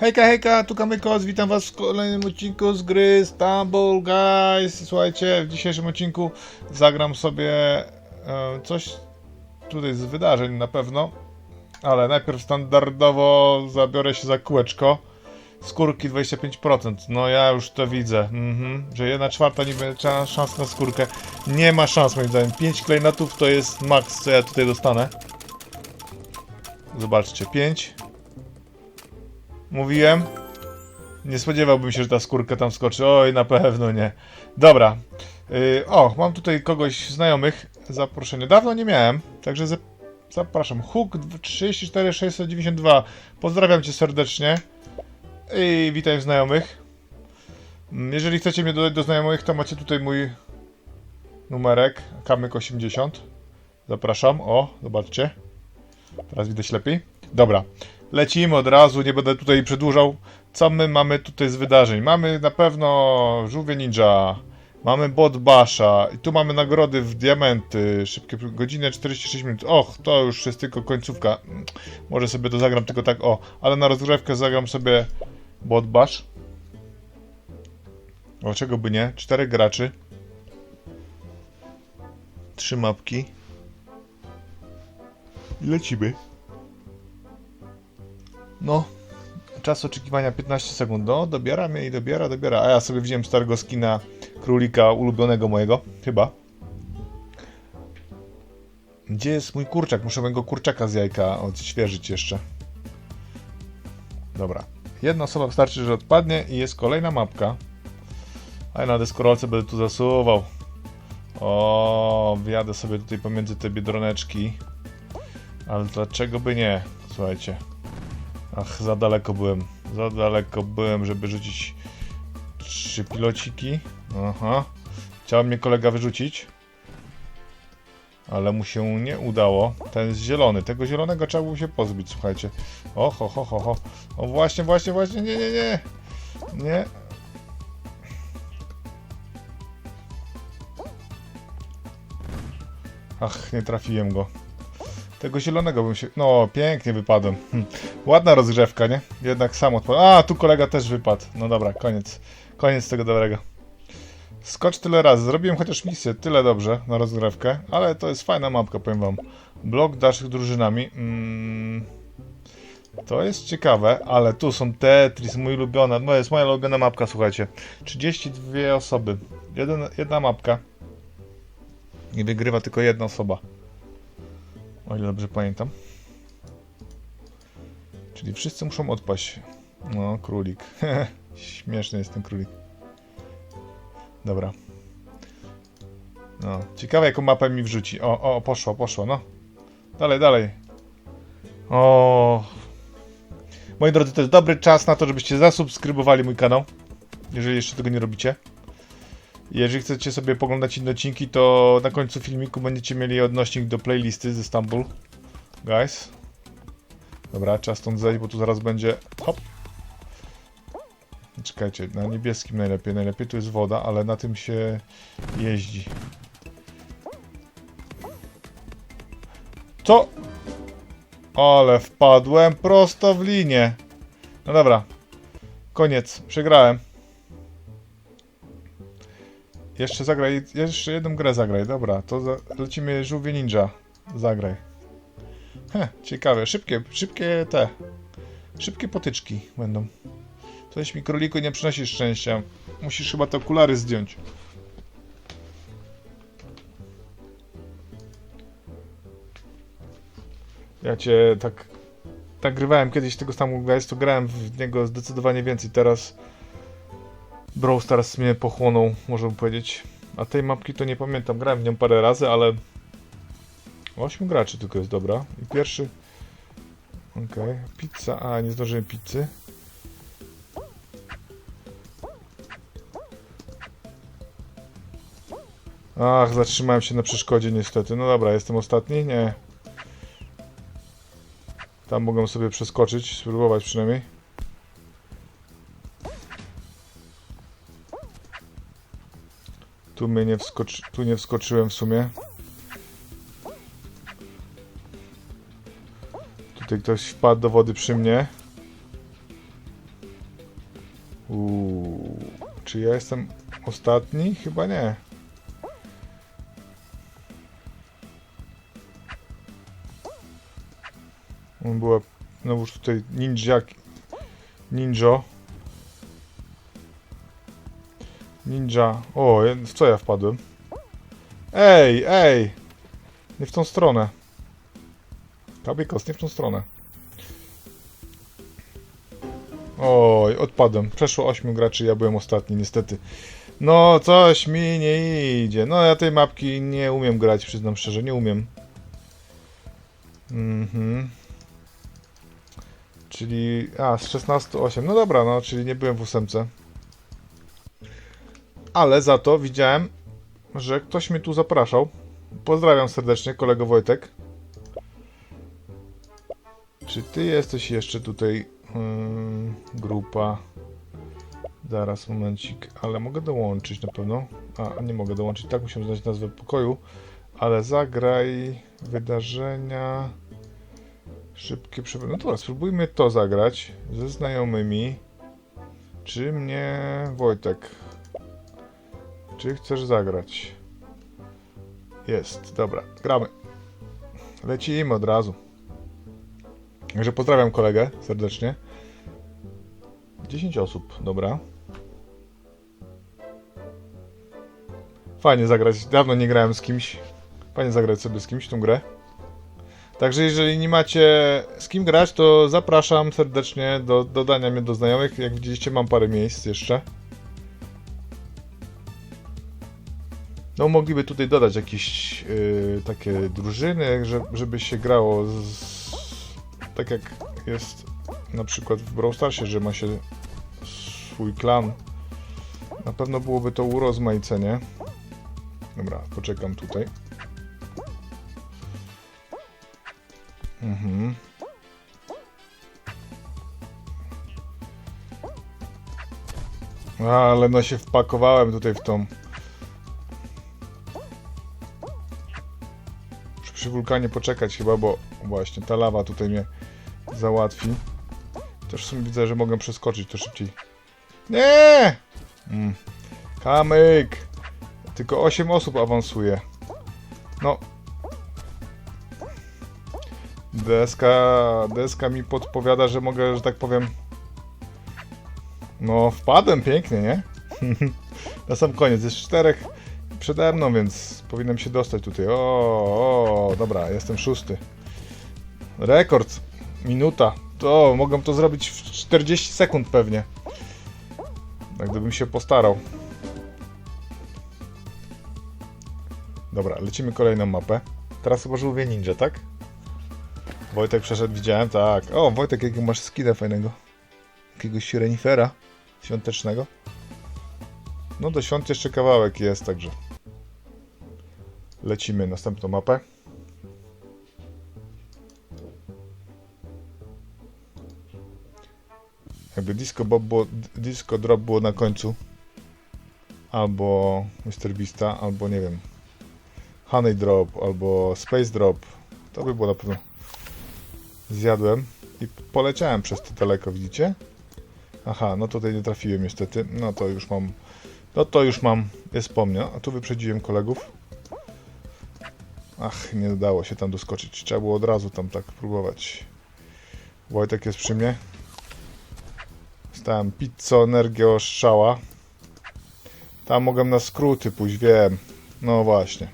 Hejka, hejka, tu Kamykos, witam was w kolejnym odcinku z gry Stumble Guys. Słuchajcie, w dzisiejszym odcinku zagram sobie e, coś tutaj z wydarzeń na pewno, ale najpierw standardowo zabiorę się za kółeczko. Skórki 25%, no ja już to widzę, mhm. że jedna czwarta nie będzie miała szans na skórkę. Nie ma szans moim zdaniem, 5 klejnotów to jest maks co ja tutaj dostanę. Zobaczcie, 5 Mówiłem. Nie spodziewałbym się, że ta skórka tam skoczy. Oj, na pewno nie. Dobra. Yy, o, mam tutaj kogoś znajomych. Zaproszenie. Dawno nie miałem, także za zapraszam. Hook 34692. Pozdrawiam cię serdecznie. I witaj znajomych. Mm, Jeżeli chcecie mnie dodać do znajomych, to macie tutaj mój numerek. Kamyk 80. Zapraszam. O, zobaczcie. Teraz widać lepiej. Dobra. Lecimy od razu, nie będę tutaj przedłużał. Co my mamy tutaj z wydarzeń? Mamy na pewno żółwie ninja, mamy bot basha i tu mamy nagrody w diamenty, szybkie godzinę 46 minut. Och, to już jest tylko końcówka. Może sobie to zagram tylko tak, o, ale na rozgrywkę zagram sobie bot bash. Dlaczego by nie? Czterech graczy. Trzy mapki. I lecimy. No, czas oczekiwania 15 sekund. No, dobiera mnie i dobiera, dobiera. A ja sobie wziąłem starego skina królika ulubionego mojego, chyba. Gdzie jest mój kurczak? Muszę mojego kurczaka z jajka odświeżyć jeszcze. Dobra. Jedna osoba wystarczy, że odpadnie i jest kolejna mapka. A ja na deskorolce będę tu zasuwał. O, wjadę sobie tutaj pomiędzy te biedroneczki. Ale dlaczego by nie? Słuchajcie. Ach, za daleko byłem. Za daleko byłem, żeby rzucić trzy pilociki. Aha. Chciał mnie kolega wyrzucić. Ale mu się nie udało. Ten jest zielony. Tego zielonego trzeba było się pozbyć, słuchajcie. O, ho, ho, ho, ho. O, właśnie, właśnie, właśnie. Nie, nie, nie. Nie. Ach, nie trafiłem go. Tego zielonego bym się... No, pięknie wypadłem. Hm. Ładna rozgrzewka, nie? Jednak sam odpadł. A, tu kolega też wypadł. No dobra, koniec. Koniec tego dobrego. Skocz tyle razy. Zrobiłem chociaż misję, tyle dobrze na rozgrywkę, ale to jest fajna mapka, powiem wam. Blok dalszych drużynami. Mm, to jest ciekawe, ale tu są Tetris, mój ulubiona. No jest moja ulubiona mapka, słuchajcie. 32 osoby. Jeden, jedna mapka. I wygrywa tylko jedna osoba. O ile dobrze pamiętam. Czyli wszyscy muszą odpaść. No, królik. Śmieszny jest ten królik. Dobra. No, ciekawe jaką mapę mi wrzuci. O, o, poszło, poszło, no. Dalej, dalej. O. Moi drodzy, to jest dobry czas na to, żebyście zasubskrybowali mój kanał. Jeżeli jeszcze tego nie robicie. Jeżeli chcecie sobie poglądać inne odcinki, to na końcu filmiku będziecie mieli odnośnik do playlisty ze Istanbul. Guys. Dobra, trzeba stąd zejść, bo tu zaraz będzie... Hop. Czekajcie, na niebieskim najlepiej. Najlepiej tu jest woda, ale na tym się jeździ. Co? Ale wpadłem prosto w linię. No dobra. Koniec. Przegrałem. Jeszcze zagraj, jeszcze jedną grę zagraj, dobra, to za, lecimy żółwie ninja, zagraj. Heh, ciekawe, szybkie, szybkie te, szybkie potyczki będą. Coś mi króliku nie przynosi szczęścia, musisz chyba te okulary zdjąć. Ja cię tak, tak grywałem kiedyś tego samego guys, to grałem w niego zdecydowanie więcej, teraz... Brawl Stars mnie pochłonął, możemy powiedzieć. A tej mapki to nie pamiętam, grałem w nią parę razy, ale... 8 graczy tylko jest dobra. I pierwszy... Okej, okay. pizza... A, nie zdążyłem pizzy. Ach, zatrzymałem się na przeszkodzie niestety. No dobra, jestem ostatni? Nie. Tam mogę sobie przeskoczyć, spróbować przynajmniej. Tu mnie nie wskoczy... Tu nie wskoczyłem w sumie. Tutaj ktoś wpadł do wody przy mnie. Uuu, czy ja jestem ostatni? Chyba nie. On była znowuż tutaj ninja. Ninja. Ninja. O, w co ja wpadłem? Ej, ej! Nie w tą stronę. Kabikos, nie w tą stronę. Oj, odpadłem. Przeszło 8 graczy, ja byłem ostatni, niestety. No, coś mi nie idzie. No, ja tej mapki nie umiem grać, przyznam szczerze, nie umiem. Mhm. Czyli, a, z 16 8. No dobra, no, czyli nie byłem w ósemce. Ale za to widziałem, że ktoś mnie tu zapraszał. Pozdrawiam serdecznie, kolego Wojtek. Czy ty jesteś jeszcze tutaj? Ym, grupa. Zaraz, momencik. Ale mogę dołączyć na pewno. A, nie mogę dołączyć. Tak, musiałem znaleźć nazwę pokoju. Ale zagraj wydarzenia. Szybkie przebywanie. No dobra, spróbujmy to zagrać ze znajomymi. Czy mnie Wojtek? Czy chcesz zagrać? Jest, dobra, gramy. Lecimy od razu. Także pozdrawiam kolegę serdecznie. 10 osób, dobra. Fajnie zagrać. Dawno nie grałem z kimś. Fajnie zagrać sobie z kimś tą grę. Także jeżeli nie macie z kim grać, to zapraszam serdecznie do dodania mnie do znajomych. Jak widzieliście, mam parę miejsc jeszcze. No mogliby tutaj dodać jakieś yy, takie drużyny, że, żeby się grało z, tak jak jest na przykład w Brawl Starsie, że ma się swój klan. Na pewno byłoby to urozmaicenie. Dobra, poczekam tutaj. Mhm. Ale no się wpakowałem tutaj w tą przy wulkanie poczekać chyba, bo właśnie ta lawa tutaj mnie załatwi. Też w sumie widzę, że mogę przeskoczyć to szybciej. Nie! Mm. Kamyk! Tylko 8 osób awansuje. No. Deska, deska mi podpowiada, że mogę, że tak powiem... No, wpadłem pięknie, nie? Na sam koniec, jest czterech przede mną, więc powinienem się dostać tutaj. O, o, dobra, jestem szósty. Rekord. Minuta. To mogę to zrobić w 40 sekund pewnie. Tak gdybym się postarał. Dobra, lecimy kolejną mapę. Teraz chyba żółwie ninja, tak? Wojtek przeszedł, widziałem, tak. O, Wojtek, jakiego masz skinę fajnego. Jakiegoś renifera świątecznego. No do świąt jeszcze kawałek jest, także lecimy następną mapę. Jakby Disco, Bob było, Disco Drop było na końcu. Albo Mr. Beasta, albo nie wiem. Honey Drop, albo Space Drop. To by było na pewno. Zjadłem i poleciałem przez to daleko, widzicie? Aha, no tutaj nie trafiłem niestety. No to już mam. No to już mam. Jest po mnie. A tu wyprzedziłem kolegów. Ach, nie udało się tam doskoczyć. Trzeba było od razu tam tak próbować. Wojtek jest przy mnie. Stałem pizzo, energię strzała. Tam mogę na skróty pójść, wiem. No właśnie.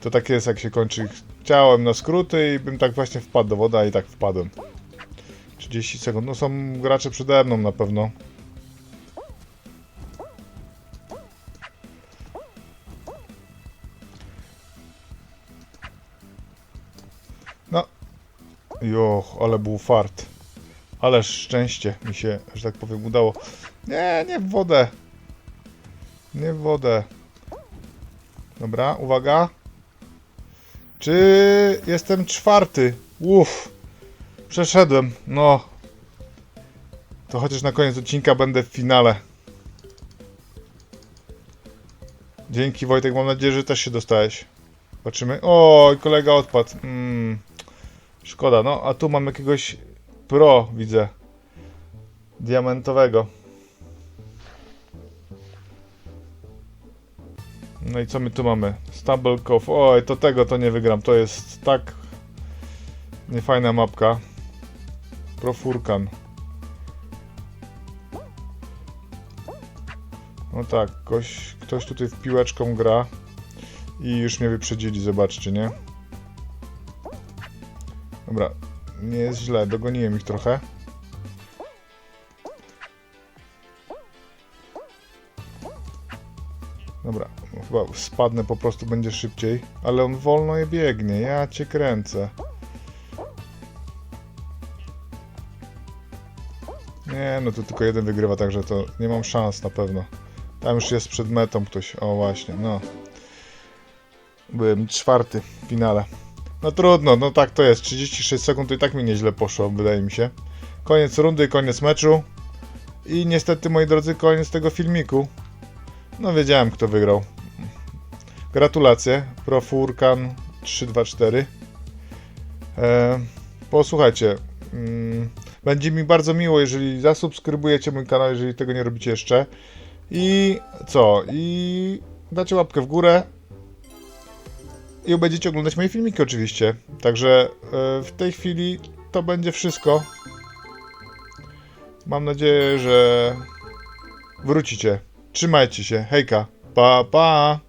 To tak jest, jak się kończy. Chciałem na skróty i bym tak właśnie wpadł do woda i tak wpadłem. 30 sekund. No są gracze przede mną na pewno. Joch, ale był fart. Ale szczęście mi się, że tak powiem, udało. Nie, nie w wodę. Nie w wodę. Dobra, uwaga. Czy jestem czwarty? Uff. Przeszedłem. No. To chociaż na koniec odcinka będę w finale. Dzięki Wojtek, mam nadzieję, że też się dostałeś. Zobaczymy. Oj, kolega odpadł. Mm. Szkoda, no a tu mam jakiegoś pro, widzę. Diamentowego. No i co my tu mamy? Stumble Oj, to tego to nie wygram. To jest tak niefajna mapka. Profurkan. No tak, ktoś, ktoś tutaj w piłeczką gra i już mnie wyprzedzili, zobaczcie, nie? Dobra, nie jest źle, dogoniłem ich trochę. Dobra, chyba spadnę po prostu, będzie szybciej. Ale on wolno je biegnie, ja cię kręcę. Nie, no to tylko jeden wygrywa, także to nie mam szans na pewno. Tam już jest przed metą ktoś, o właśnie, no. Byłem czwarty w finale. No trudno, no tak to jest. 36 sekund i tak mi nieźle poszło, wydaje mi się. Koniec rundy, koniec meczu. I niestety, moi drodzy, koniec tego filmiku. No wiedziałem, kto wygrał. Gratulacje. Profurkan 324. E, posłuchajcie. Mm, będzie mi bardzo miło, jeżeli zasubskrybujecie mój kanał, jeżeli tego nie robicie jeszcze. I co? I dacie łapkę w górę. I będziecie oglądać moje filmiki oczywiście. Także e, w tej chwili to będzie wszystko. Mam nadzieję, że wrócicie. Trzymajcie się. Hejka. Pa, pa.